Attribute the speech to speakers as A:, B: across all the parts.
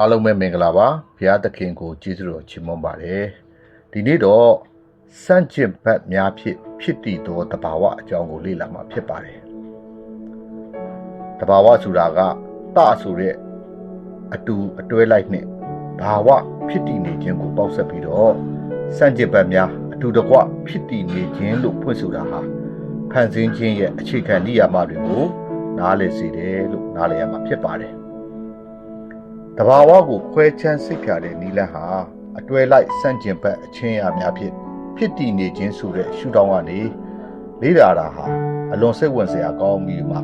A: အားလုံးပဲမင်္ဂလာပါဘုရားသခင်ကိုကျေးဇူးတော်ချီးမွမ်းပါတယ်ဒီနေ့တော့စန့်ကျင်ဘက်များဖြစ်ဖြစ်တည်သောတဘာဝအကြောင်းကိုလေ့လာမှာဖြစ်ပါတယ်တဘာဝဆိုတာကတဆိုတဲ့အတူအတွဲလိုက်နဲ့ဘာဝဖြစ်တည်နေခြင်းကိုပေါက်ဆက်ပြီးတော့စန့်ကျင်ဘက်များအတူတကွဖြစ်တည်နေခြင်းလို့ဖွင့်ဆိုတာဟာဖန်ဆင်းခြင်းရဲ့အခြေခံနိယာမတွေကိုနားလည်စေတယ်လို့နားလည်ရမှာဖြစ်ပါတယ် တဘာဝကိုခွဲချမ်းစိတ်ဖြာတဲ့နီလန်းဟာအတွဲလိုက်စန့်ကျင်ဘက်အချင်းအများဖြစ်ဖြစ်တည်နေခြင်းဆိုတဲ့ရှုထောင့်ကနေလေ့လာတာဟာအလွန်စိတ်ဝင်စရာကောင်းပြီးမှ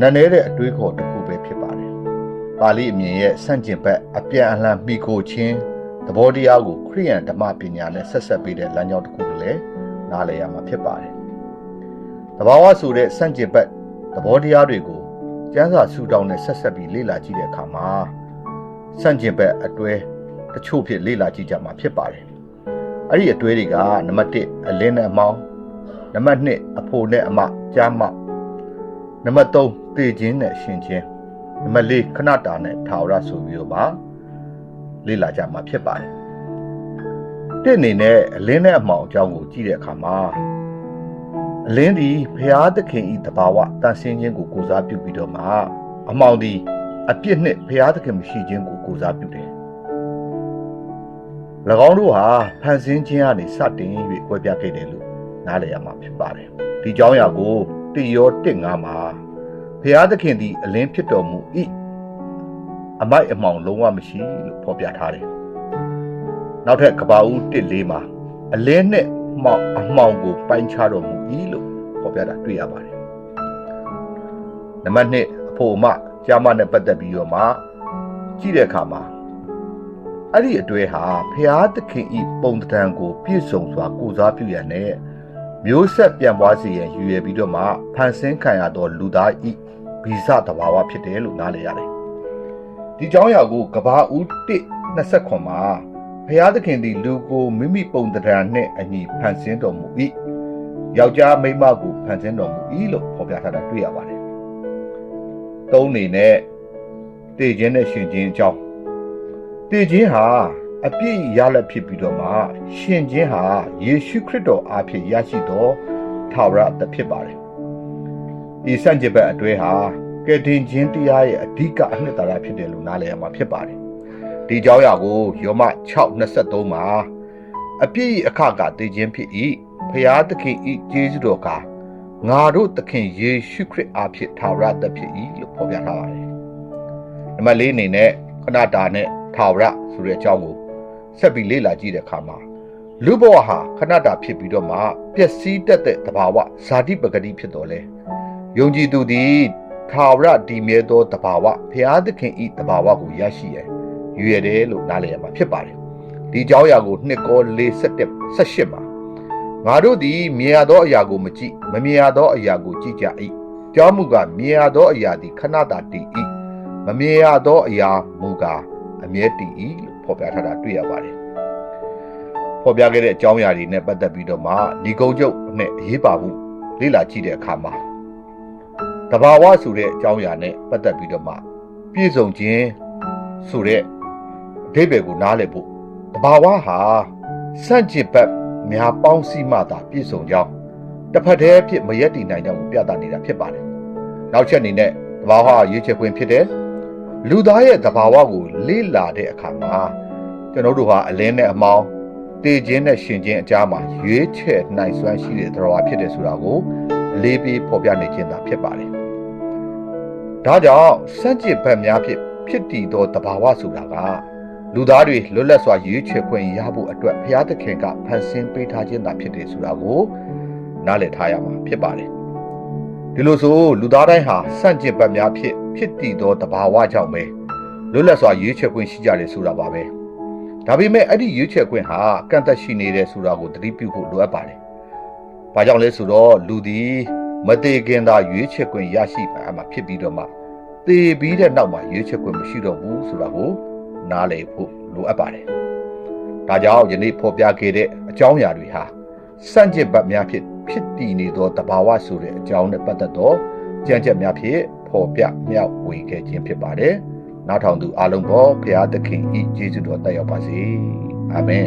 A: နန်းနေတဲ့အတွေးခေါ်တစ်ခုပဲဖြစ်ပါတယ်။ပါဠိအမြင်ရဲ့စန့်ကျင်ဘက်အပြန်အလှန်မိကိုချင်းသဘောတရားကိုခရိယန်ဓမ္မပညာနဲ့ဆက်ဆက်ပေးတဲ့လမ်းကြောင်းတစ်ခုကိုလည်းနားလည်ရမှာဖြစ်ပါတယ်။တဘာဝဆိုတဲ့စန့်ကျင်ဘက်သဘောတရားတွေကို ကျမ်းစာစုတောင်းနဲ့ဆက်ဆက်ပြီးလေ့လာကြည့်တဲ့အခါမှာစန့်ကျင်ဘက်အတွဲတချို့ဖြစ်လေ့လာကြည့်ကြမှာဖြစ်ပါတယ်။အဲ့ဒီအတွဲတွေကနံပါတ်1အလင်းနဲ့အမောင်းနံပါတ်2အဖို့နဲ့အမကြားမနံပါတ်3တေခြင်းနဲ့ရှင်ခြင်းနံပါတ်4ခဏတာနဲ့ထာဝရဆိုပြီးတော့မှလေ့လာကြမှာဖြစ်ပါတယ်။တစ်အနေနဲ့အလင်းနဲ့အမောင်အကြောင်းကိုကြည့်တဲ့အခါမှာ အလင်းဒီဘုရားသခင်ဤတဘာဝတန်ဆင်းခြင်းကိုကိုစားပြုပြီးတော့မှအမောင်ဒီအပြစ်နဲ့ဘုရားသခင်မရှိခြင်းကိုကိုစားပြုတယ်။၎င်းတို့ဟာဖန်ဆင်းခြင်းကနေစတင်၍ကွဲပြားခဲ့တယ်လို့နားလည်ရမှာဖြစ်ပါတယ်။ဒီကြောင်းရာကိုတိယောတစ်ငါမှာဘုရားသခင်သည်အလင်းဖြစ်တော်မူ၏အမိုက်အမှောင်လုံးဝမရှိလို့ဖော်ပြထားတယ်။နောက်ထပ်ကဘာဦးတစ်လေးမှာအလင်းနဲ့ မှောင်အမှောင်ကိုပိုင်းခြားတော်မူ၏လို့ဖော်ပြတာတွေ့ရပါတယ်။နံပါတ်1အဖို့အမကျမ်းမနဲ့ပတ်သက်ပြီးတော့မှကြည့်တဲ့အခါမှာအဲ့ဒီအတွဲဟာဖျားသခင်ဤပုံတံကိုပြည့်စုံစွာကိုစားပြုရန်နဲ့မျိုးဆက်ပြန်ပွားစေရန်ရည်ရွယ်ပြီးတော့မှဖန်ဆင်းခံရသောလူသားဤဗီဇတဘာဝဖြစ်တယ်လို့နားလည်ရတယ်။ဒီကြောင်းရာကိုကဘာဦး129မှာ ဖျားသခင်သည်လူကိုမိမိပုံတံနဲ့အညီဖန်ဆင်းတော်မူ၏။ယောက်ျားမိန်းမကိုဖန်ဆင်းတော်မူ၏လို့ဖော်ပြထားတာတွေ့ရပါတယ်။သုံးနေနဲ့တည်ခြင်းနဲ့ရှင်ခြင်းအကြောင်းတည်ခြင်းဟာအပြည့်ရလက်ဖြစ်ပြီးတော့မှရှင်ခြင်းဟာယေရှုခရစ်တော်အားဖြင့်ရရှိသောထာဝရအသက်ဖြစ်ပါတယ်။ဒီစံကြဘက်အတွဲဟာကယ်တင်ခြင်းတရားရဲ့အဓိကအနှစ်သာရဖြစ်တယ်လို့နားလည်ရမှာဖြစ်ပါတယ်။ ဒီကြောင်းရာကိုယောမ6:23မှာအပြည့်အခကတည်ခြင်းဖြစ်၏ဖျားသခင်ဤကျေးဇူးတော်ကငါတို့သခင်ယေရှုခရစ်အားဖြင့်ထာဝရအသက်ဖြစ်၏လို့ဖော်ပြထားပါတယ်။နံပါတ်၄အနေနဲ့ခဏတာနဲ့ထာဝရဆိုတဲ့အကြောင်းကိုဆက်ပြီးလေ့လာကြည့်တဲ့အခါမှာလူဘဝဟာခဏတာဖြစ်ပြီးတော့မှပျက်စီးတတ်တဲ့သဘာဝဇာတိပဂတိဖြစ်တော်လဲယုံကြည်သူသည်ထာဝရဒီမြဲသောသဘာဝဘုရားသခင်ဤသဘာဝကိုရရှိရန် ရွယ်တယ်လို့နားလည်ရမှာဖြစ်ပါတယ်ဒီကြောင်းအရာကိုနှစ်ကော47 18မှာငါတို့သည်မြင်ရသောအရာကိုမကြည့်မမြင်ရသောအရာကိုကြည့်ကြ၏ကြောင်းမူကမြင်ရသောအရာသည်ခဏတာတည်၏မမြင်ရသောအရာမူကားအမြဲတည်၏လို့ဖော်ပြထားတာတွေ့ရပါတယ်။ဖော်ပြခဲ့တဲ့အကြောင်းအရာတွေနဲ့ပတ်သက်ပြီးတော့မှဒီကုန်းကျုပ်နဲ့အရေးပါမှုလေ့လာကြည့်တဲ့အခါမှာတဘာဝဆိုတဲ့အကြောင်းအရာနဲ့ပတ်သက်ပြီးတော့မှပြည့်စုံခြင်းဆိုတဲ့ အဓိပ္ပာယ်ကိုနားလည်ဖို့တဘာဝဟာစန့်ကျင်ဘက်များပေါင်းစည်းမှသာပြည့်စုံကြောင်းတစ်ဖက်တည်းဖြစ်မရက်တည်နိုင်ကြောင်းကိုပြသနေတာဖြစ်ပါတယ်။နောက်ချက်အနေနဲ့တဘာဝရွေးချယ်ခွင့်ဖြစ်တဲ့လူသားရဲ့သဘာဝကိုလေ့လာတဲ့အခါမှာကျွန်တော်တို့ဟာအလင်းနဲ့အမောင်းတည်ခြင်းနဲ့ရှင်ခြင်းအကြားမှာရွေးချယ်နိုင်စွမ်းရှိတဲ့သဘာဝဖြစ်တယ်ဆိုတာကိုအလေးပေးဖော်ပြနေခြင်းသာဖြစ်ပါတယ်။ဒါကြောင့်စัจจิဘက်များဖြစ်ဖြစ်တည်သောသဘာဝဆိုတာက လူသားတွေလွတ်လပ်စွာရွေးချယ်ခွင့်ရဖို့အတွက်ဘုရားသခင်ကဖန်ဆင်းပေးထားခြင်းသာဖြစ်တယ်ဆိုတာကိုနားလည်ထားရမှာဖြစ်ပါတယ်။ဒီလိုဆိုလူသားတိုင်းဟာစန့်ကျင်ဘက်များဖြစ်ဖြစ်တည်သောတဘာဝကြောင့်ပဲလွတ်လပ်စွာရွေးချယ်ခွင့်ရှိကြတယ်ဆိုတာပါပဲဒါပေမဲ့အဲ့ဒီရွေးချယ်ခွင့်ဟာကန့်သက်ရှိနေတယ်ဆိုတာကိုသတိပြုဖို့လိုအပ်ပါတယ်ဘာကြောင့်လဲဆိုတော့လူသည်မသေးခင်သာရွေးချယ်ခွင့်ရရှိမှာဖြစ်ပြီးတော့မှသေပြီးတဲ့နောက်မှာရွေးချယ်ခွင့်မရှိတော့ဘူးဆိုတာကို နားလည်ဖို့လိုအပ်ပါတယ်ဒါကြောင့်ယနေ့ဖော်ပြခဲ့တဲ့အကြောင်းအရာတွေဟာစန့်ကျင်ဘက်များဖြစ်ဖြစ်တည်နေသောတဘာဝဆိုတဲ့အကြောင်းနဲ့ပတ်သက်သောကြံ့ကြက်များဖြင့်ဖော်ပြမြောက်ဝေခဲ့ခြင်းဖြစ်ပါတယ်။နားထောင်သူအားလုံးပေါ်ဖရာသခင်ဤကျေးဇူးတော်တက်ရောက်ပါစေအာမင်